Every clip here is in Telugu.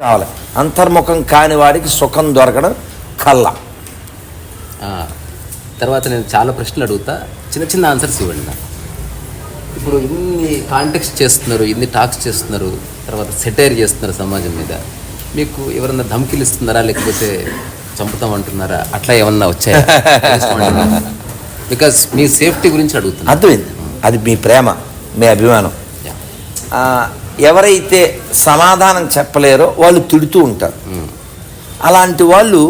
కావాలి. అంతర్ముఖం కాని వాడికి సుఖం దొరకడం కళ్ళ ఆ, తర్వాత నేను చాలా ప్రశ్నలు అడుగుతా. చిన్న చిన్న ఆన్సర్స్ ఇవ్వండి నాకు. ఇప్పుడు ఇన్ని కాంటెక్స్ట్ చేస్తున్నారు ఇన్ని టాక్స్ చేస్తున్నారు తర్వాత సెటైర్ చేస్తున్నారు సమాజం మీద. మీకు ఎవరన్నా ధమ్కిలు ఇస్తున్నారా లేకపోతే చంపుతామంటున్నారా అట్లా ఏమన్నా వచ్చాయా? బికాస్ మీ సేఫ్టీ గురించి అడుగుతున్నా. అర్థమైంది. అది మీ ప్రేమ మీ అభిమానం. ఎవరైతే సమాధానం చెప్పలేరో వాళ్ళు తిడుతూ ఉంటారు. అలాంటి వాళ్ళు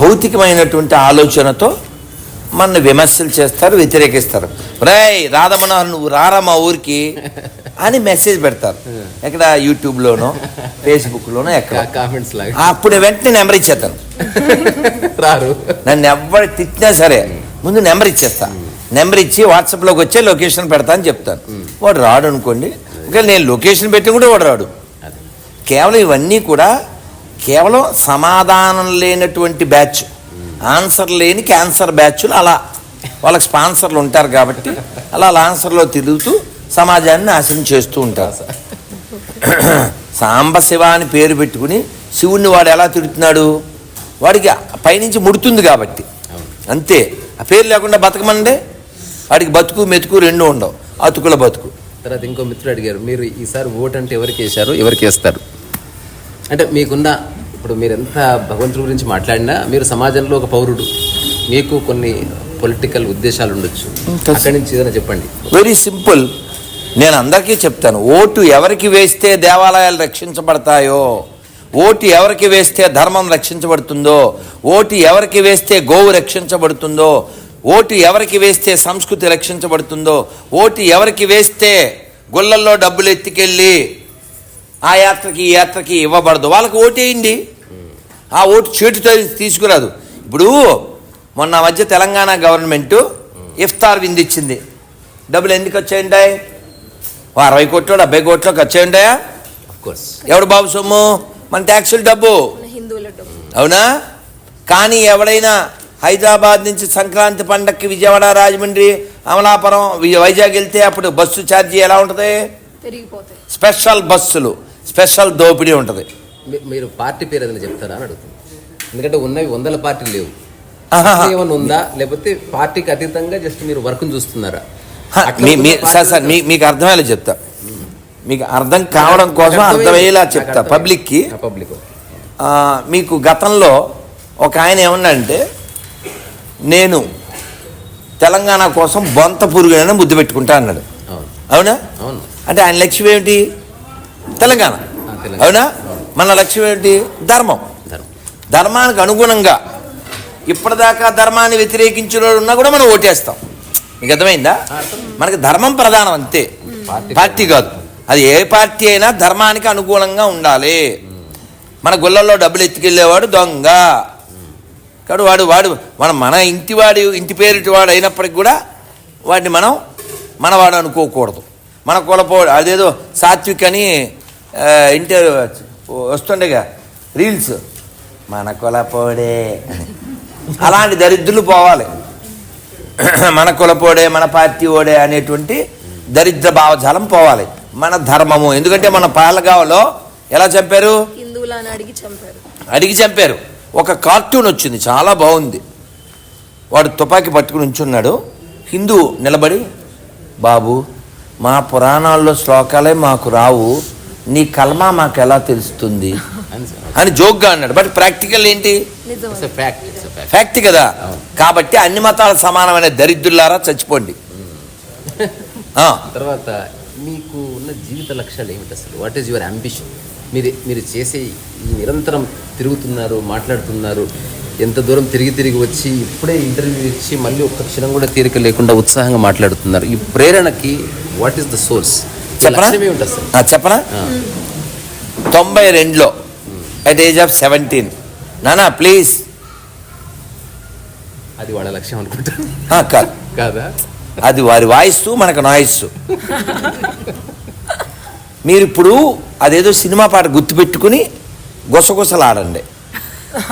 భౌతికమైనటువంటి ఆలోచనతో మన విమర్శలు చేస్తారు వ్యతిరేకిస్తారు. రేయ్ రాధమనోహర్ నువ్వు రారా మా ఊరికి అని మెసేజ్ పెడతారు. ఎక్కడ? యూట్యూబ్లోనో ఫేస్బుక్లోనో ఎక్కడ. కామెంట్స్ అప్పుడు వెంటనే నెంబర్ ఇచ్చేస్తాను రారు. నన్ను ఎవరు తిట్టినా సరే ముందు నెంబర్ ఇచ్చేస్తా. నెంబర్ ఇచ్చి వాట్సాప్లోకి వచ్చే లొకేషన్ పెడతా అని చెప్తాను. వాడు రాడు అనుకోండి. ఇంకా నేను లొకేషన్ పెట్టి కూడా వాడు రాడు. కేవలం ఇవన్నీ కూడా కేవలం సమాధానం లేనటువంటి బ్యాచ్. ఆన్సర్ లేని క్యాన్సర్ బ్యాచ్లు అలా. వాళ్ళకి స్పాన్సర్లు ఉంటారు కాబట్టి అలా అలా ఆన్సర్లో తిరుగుతూ సమాజాన్ని నాశనం చేస్తూ ఉంటారు. సాంబశివ అని పేరు పెట్టుకుని శివుణ్ణి వాడు ఎలా తిడుతున్నాడు? వాడికి పైనుంచి ముడుతుంది కాబట్టి. అంతే. ఆ పేరు లేకుండా బతకమండే వాడికి బతుకు మెతుకు రెండు ఉండవు. అతుకుల బతుకు. తర్వాత ఇంకో మిత్రుడు అడిగారు మీరు ఈసారి ఓట్ అంటే ఎవరికి వేశారు ఎవరికి వేస్తారు? అంటే మీకున్న ఇప్పుడు మీరు ఎంత భగవంతుడి గురించి మాట్లాడినా మీరు సమాజంలో ఒక పౌరుడు. మీకు కొన్ని పొలిటికల్ ఉద్దేశాలు ఉండొచ్చు. అక్కడి నుంచి ఏదైనా చెప్పండి. Very simple. నేను అందరికీ చెప్తాను ఓటు ఎవరికి వేస్తే దేవాలయాలు రక్షించబడతాయో ఓటు ఎవరికి వేస్తే ధర్మం రక్షించబడుతుందో ఓటు ఎవరికి వేస్తే గోవు రక్షించబడుతుందో ఓటు ఎవరికి వేస్తే సంస్కృతి రక్షించబడుతుందో ఓటు ఎవరికి వేస్తే గుళ్ళల్లో డబ్బులు ఎత్తుకెళ్ళి ఆ యాత్రకి ఈ యాత్రకి ఇవ్వబడదు. వాళ్ళకి ఓటేయండి ఆ ఓటు చేటుతో తీసుకురాదు. ఇప్పుడు మొన్న మధ్య తెలంగాణ గవర్నమెంట్ ఇఫ్తార్ విందు ఇచ్చింది డబ్బులు ఎందుకు వచ్చాయంటాయి? ఓ అరవై కోట్లు డెబ్బై కోట్లు ఖర్చు కోర్స్ ఎవడు బాబు సొమ్ము? మన ట్యాక్సుల డబ్బు. మన హిందువుల డబ్బు. అవునా? కానీ ఎవడైనా హైదరాబాద్ నుంచి సంక్రాంతి పండక్కి విజయవాడ రాజమండ్రి అమలాపురం వి- వైజాగ్ వెళ్తే అప్పుడు బస్సు ఛార్జీ ఎలా ఉంటుంది? స్పెషల్ బస్సులు స్పెషల్ దోపిడీ ఉంటుంది. మీరు పార్టీ పేరు ఏదైనా చెప్తారా అని అడుగుతుంది ఎందుకంటే ఉన్నవి వందల పార్టీలు లేవు. ఏమైనా ఉందా? లేకపోతే పార్టీకి అతీతంగా జస్ట్ మీరు వర్క్ చూస్తున్నారా? సార్ సార్ మీ మీకు అర్థమయ్యేలా చెప్తా. మీకు అర్థం కావడం కోసం అర్థమయ్యేలా చెప్తా. పబ్లిక్కి. పబ్లిక్ మీకు గతంలో ఒక ఆయన ఏమన్నంటే నేను తెలంగాణ కోసం బొంత పురుగునైనా ముద్దు పెట్టుకుంటా అన్నాడు. అవును. అంటే ఆయన లక్ష్యం ఏమిటి? తెలంగాణ. అవునా? మన లక్ష్యం ఏమిటి? ధర్మం. ధర్మం. ధర్మానికి అనుగుణంగా ఇప్పటిదాకా ధర్మాన్ని వ్యతిరేకించిన ఉన్నా కూడా మనం ఓటేస్తాం. మీకు అర్థమైందా? మనకి ధర్మం ప్రధానం అంతే. పార్టీ పార్టీ కాదు. అది ఏ పార్టీ అయినా ధర్మానికి అనుకూలంగా ఉండాలి. మన గుళ్ళల్లో డబ్బులు ఎత్తుకెళ్ళేవాడు దొంగ. కాడు వాడు వాడు మన మన ఇంటి వాడి ఇంటి పేరిటి వాడు అయినప్పటికి కూడా వాడిని మనం మనవాడు అనుకోకూడదు. మన కులపో అదేదో సాత్విక్ అని ఆ, ఇంటి వస్తుండేగా రీల్స్. మన కులపోడే. అలాంటి దరిద్రులు పోవాలి. మన కులపోడే మన పార్టీ ఓడే అనేటువంటి దరిద్ర భావజాలం పోవాలి. మన ధర్మము. ఎందుకంటే మన పాలగావలో ఎలా చంపారు. అడిగి చంపారు. ఒక కార్టూన్ వచ్చింది చాలా బాగుంది. వాడు తుపాకీ పట్టుకుని ఉంచున్నాడు హిందూ నిలబడి బాబు మా పురాణాల్లో శ్లోకాలే మాకు రావు నీ కల్మా మాకు ఎలా తెలుస్తుంది? అని జోక్గా అన్నాడు. బట్ ప్రాక్టికల్ ఏంటి. ఫ్యాక్ట్ కదా. కాబట్టి అన్ని మతాల సమానమైన దరిద్రులారా చచ్చిపోండి. ఆ, తర్వాత మీకు ఉన్న జీవిత లక్ష్యాలు ఏమిటి అసలు? వాట్ ఈస్ యువర్ అంబిషన్ మీరు మీరు చేసే ఈ నిరంతరం తిరుగుతున్నారు మాట్లాడుతున్నారు ఎంత దూరం తిరిగి తిరిగి వచ్చి ఇప్పుడే ఇంటర్వ్యూ ఇచ్చి మళ్ళీ ఒక్క క్షణం కూడా తీరిక లేకుండా ఉత్సాహంగా మాట్లాడుతున్నారు. ఈ ప్రేరణకి వాట్ ఈస్ ద సోర్స్ చెప్పనా? ఆ, తొంభై రెండులో అట్ ఏజ్ ఆఫ్ సెవెంటీన్ నానా ప్లీజ్ అది వాళ్ళ లక్ష్యం అనుకుంటాను. కాదు. కాదా? అది వారి వాయిస్ మనకు నాయిస్ మీరు ఇప్పుడు అదేదో సినిమా పాట గుర్తుపెట్టుకుని గుసగుసలాడండి.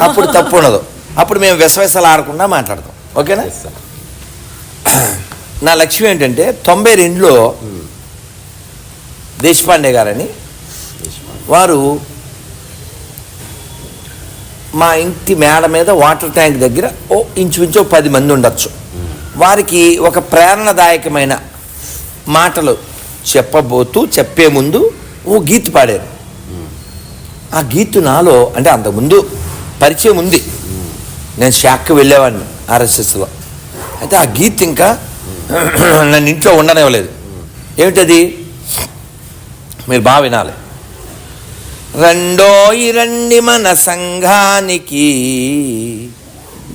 అప్పుడు తప్పు ఉండదు అప్పుడు మేము విసవిసలు ఆడకుండా మాట్లాడతాం. ఓకేనా. నా లక్ష్యం ఏంటంటే తొంభై రెండులో దేశపాండే గారని వారు మా ఇంటి మేడ మీద వాటర్ ట్యాంక్ దగ్గర ఓ ఇంచుమించు ఓ పది మంది ఉండొచ్చు. వారికి ఒక ప్రేరణదాయకమైన మాటలు చెప్పబోతూ చెప్పే ముందు ఓ గీత్ పాడారు. ఆ గీతు నాలో అంటే అంతకుముందు పరిచయం ఉంది. నేను షాక్కి వెళ్ళేవాడిని ఆర్ఎస్ఎస్లో. అయితే ఆ గీత్ ఇంకా నన్ను ఇంట్లో ఉండనివ్వలేదు. ఏమిటది? మీరు బాగా వినాలి. రెండోయి రండి మన సంఘానికి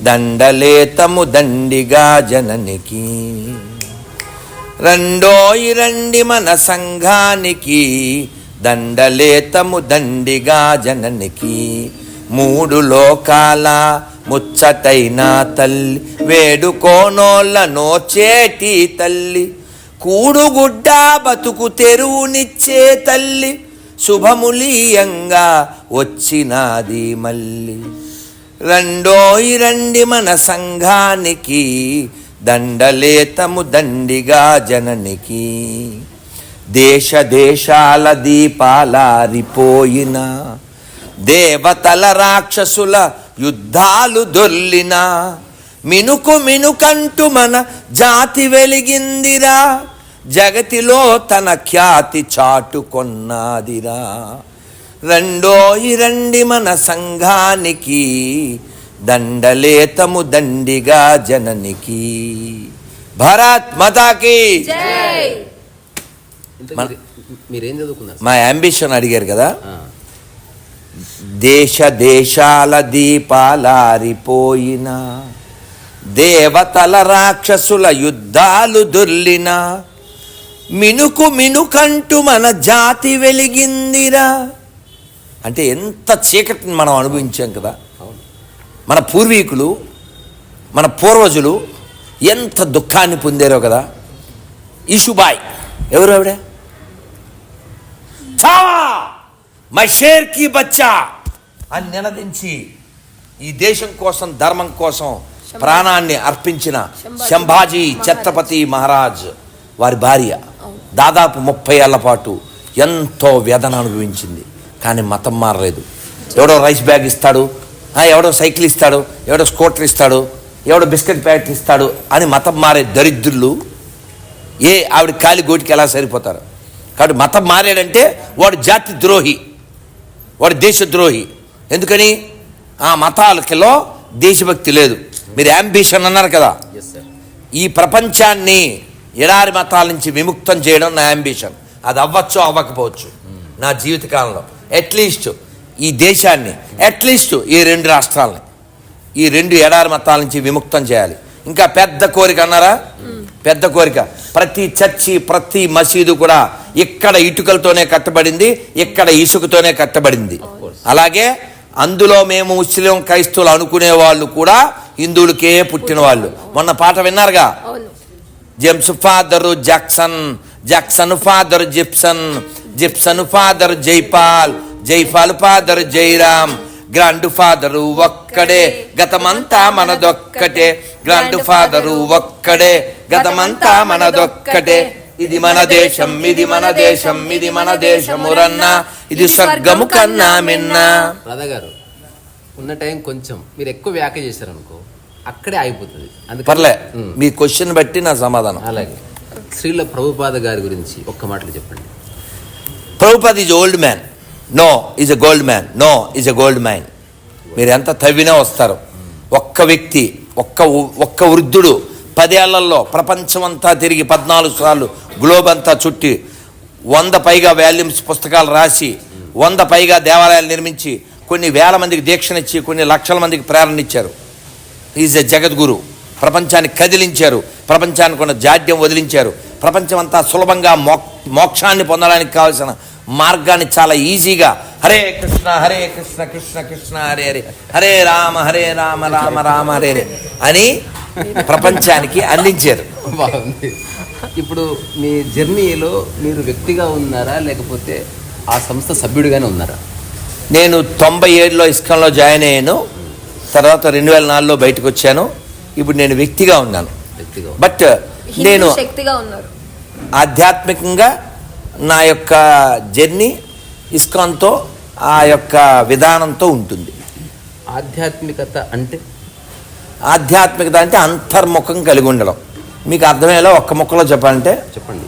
దండలేతము దండిగా జననికి. రెండోయి రండి మన సంఘానికి దండలేతము దండిగా జననికి. మూడు లోకాల ముచ్చటైన తల్లి వేడుకోనోళ్ళ నోచేటి తల్లి. కూడుగుడ్డ బతుకు తెరువునిచ్చే తల్లి శుభములీయంగా వచ్చినాది మళ్ళీ రెండోయి రండి మన సంఘానికి దండలేతము దండిగా జననికి దేశ దేశాల దీపాలారిపోయిన దేవతల రాక్షసుల యుద్ధాలు దొర్లిన మినుకు మినుకంటూ మన జాతి వెలిగిందిరా. జగతిలో తన ఖ్యాతి చాటుకొన్నాదిరా రెండోయి రండి మన సంఘానికి దండలేతము దండిగా జననికి. భారత్ మతాకి. మీరు- చదువుకున్నారు? మా అంబిషన్ అడిగారు కదా. దేశ దేశాల దీపాలారిపోయిన దేవతల రాక్షసుల యుద్ధాలు దొర్లిన మినుకు మినుకంటూ మన జాతి వెలిగిందిరా. అంటే ఎంత చీకటిని మనం అనుభవించాం కదా. మన పూర్వీకులు మన పూర్వజులు ఎంత దుఃఖాన్ని పొందారో కదా. ఈషుబాయ్ ఎవరు ఆవిడ? చావా మై షేర్కి బచ్చా అని నినదించి ఈ దేశం కోసం ధర్మం కోసం ప్రాణాన్ని అర్పించిన శంభాజీ. ఛత్రపతి మహారాజ్ వారి భార్య. దాదాపు ముప్పై ఏళ్ళ పాటు ఎంతో వేదన అనుభవించింది. కానీ మతం మారలేదు. ఎవడో రైస్ బ్యాగ్ ఇస్తాడు ఎవడో సైకిల్ ఇస్తాడు ఎవడో స్కూటర్ ఇస్తాడు ఎవడో బిస్కెట్ ప్యాకెట్ ఇస్తాడు అని మతం మారే దరిద్రులు ఏ ఆవిడ కాలి గోటికి ఎలా సరిపోతారు? కాబట్టి మతం మారాడంటే వాడు జాతి ద్రోహి వాడు దేశద్రోహి. ఎందుకని? ఆ మతాలకిలో దేశభక్తి లేదు. మీరు యాంబిషన్ అన్నారు కదా. ఈ ప్రపంచాన్ని ఎడారి మతాల నుంచి విముక్తం చేయడం నా అంబిషన్ అది అవ్వచ్చు అవ్వకపోవచ్చు. నా జీవితకాలంలో. అట్లీస్ట్ ఈ దేశాన్ని అట్లీస్ట్ ఈ రెండు రాష్ట్రాలని ఈ రెండు ఎడారి మతాల నుంచి విముక్తం చేయాలి. ఇంకా పెద్ద కోరిక అన్నారా? పెద్ద కోరిక. ప్రతి చర్చి ప్రతి మసీదు కూడా ఇక్కడ ఇటుకలతోనే కట్టబడింది ఇక్కడ ఇసుకతోనే కట్టబడింది. అలాగే అందులో మేము ముస్లిం క్రైస్తవులు అనుకునే వాళ్ళు కూడా హిందువులకే పుట్టిన వాళ్ళు. మొన్న పాట విన్నారుగా? James father Jackson Jackson father Gipson Gipson father Jaipal Jaipal father Jairam grand father ఒక్కడే గతమంతా మనదొక్కటే. గ్రాండ్ ఫాదరు ఒక్కడే గతమంతా మనదొక్కటే. ఇది మన దేశం ఇది మన దేశం ఇది మన దేశమురన్న. ఇది స్వర్గము కన్నా మిన్నా. రాధా గారు ఉన్న టైం కొంచెం మీరు ఎక్కువ వ్యాఖ్య చేశారనుకో అక్కడే ఆగిపోతుంది. అందుకని పర్లే మీ క్వశ్చన్ బట్టి నా సమాధానం. అలాగే. శ్రీల ప్రభుపాద గారి గురించి ఒక్క మాటలు చెప్పండి. Prabhupad is old man. No is a gold man. No is a gold man. మీరు ఎంత తవ్వినా వస్తారు. ఒక్క వ్యక్తి ఒక్క ఒక్క వృద్ధుడు పదేళ్ళలో ప్రపంచమంతా తిరిగి పద్నాలుగు సార్లు గ్లోబ్ అంతా చుట్టి వంద పైగా వాల్యూమ్స్ పుస్తకాలు రాసి వంద పైగా దేవాలయాలు నిర్మించి కొన్ని వేల మందికి దీక్షనిచ్చి కొన్ని లక్షల మందికి ప్రేరణ ఇచ్చారు. ఈజ్ ఎ జగద్గురు. ప్రపంచాన్ని కదిలించారు. ప్రపంచానికి ఉన్న జాడ్యం వదిలించారు. ప్రపంచం అంతా సులభంగా మో మోక్షాన్ని పొందడానికి కావాల్సిన మార్గాన్ని చాలా ఈజీగా హరే కృష్ణ హరే కృష్ణ కృష్ణ కృష్ణ హరే హరే. హరే రామ హరే రామ రామ రామ హరే హరే అని ప్రపంచానికి అందించారు. బాగుంది. ఇప్పుడు మీ జర్నీలో మీరు వ్యక్తిగా ఉన్నారా లేకపోతే ఆ సంస్థ సభ్యుడిగానే ఉన్నారా? నేను తొంభై ఏడులో ఇస్కాన్లో జాయిన్ అయ్యాను. తర్వాత రెండు వేల నాలుగులో బయటకు వచ్చాను. ఇప్పుడు నేను వ్యక్తిగా ఉన్నాను. బట్ నేను ఆధ్యాత్మికంగా నా యొక్క జర్నీ ఇస్కాన్తో ఆ యొక్క విధానంతో ఉంటుంది. ఆధ్యాత్మికత అంటే? ఆధ్యాత్మికత అంటే అంతర్ముఖం కలిగి ఉండడం. మీకు అర్థమయ్యేలా ఒక్క ముక్కలో చెప్పాలంటే చెప్పండి.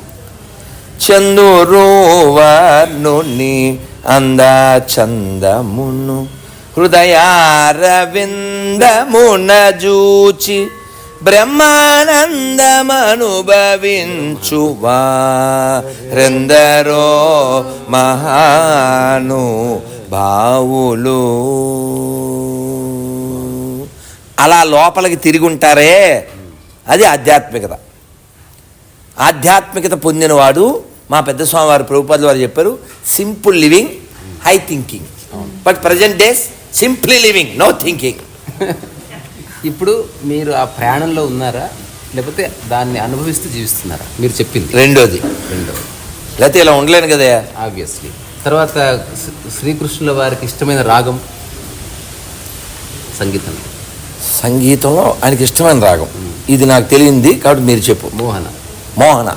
చందురువర్ణుని అందా చందమును హృదయారవిందమున జూచి బ్రహ్మానందమనుభవించువా. రెందరో మహాను భావులు అలా లోపలికి తిరిగి ఉంటారే అది ఆధ్యాత్మికత. ఆధ్యాత్మికత పొందినవాడు మా పెద్ద స్వామివారు ప్రభుపాదులు వారు చెప్పారు simple living high thinking. But present days simply living no thinking. ఇప్పుడు మీరు ఆ ప్రయాణంలో ఉన్నారా? లేకపోతే దాన్ని అనుభవిస్తూ జీవిస్తున్నారా? మీరు చెప్పింది. రెండోది. రెండో లేకపోతే ఇలా ఉండలేను కదా. ఆబ్వియస్లీ తర్వాత శ్రీ- శ్రీకృష్ణుల వారికి ఇష్టమైన రాగం? సంగీతం. సంగీతంలో ఆయనకి ఇష్టమైన రాగం. ఇది నాకు తెలియంది కాబట్టి మీరు చెప్పు. మోహన. మోహన.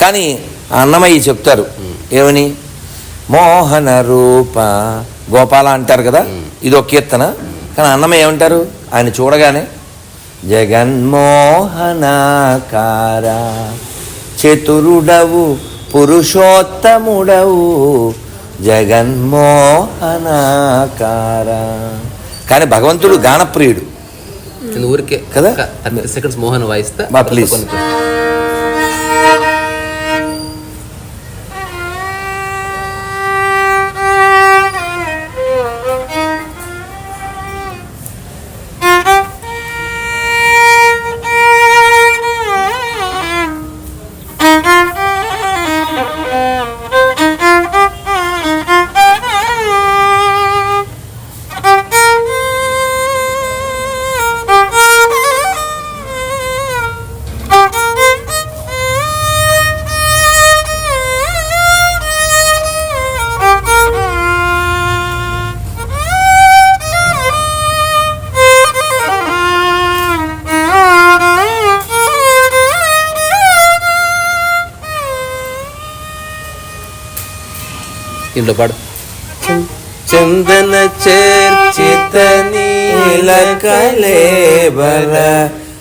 కానీ అన్నమయ్య చెప్తారు. ఏమని? మోహన రూప గోపాల అంటారు కదా? ఇది ఒక కీర్తన. కానీ అన్నమయ్య ఏమంటారు? ఆయన చూడగానే జగన్మోహనాకార చతురుడవు పురుషోత్తముడవు జగన్మోహనాకార. కానీ భగవంతుడు గానప్రియుడు. ఊరికే కదా? సెకండ్స్ మోహన్ వాయిస్తా. బా, ఇంట్లో పాడు. చందన చర్చిత నీలకలేబర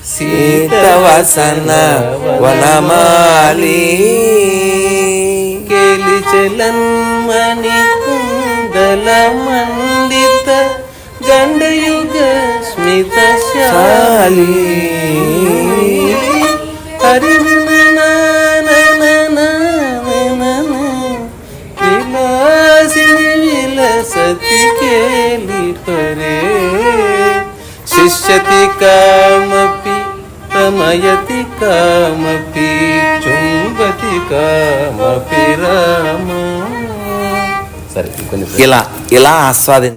సీతవసన వనమాలి. కేలి చలన్మణి కుండల మండిత గండయుగ స్మిత శాలి. హరి శిష్యతి కామపి రమయతి కామపి చుంబతి కామపి రామ సరే ఇలా ఇలా ఆస్వాదించ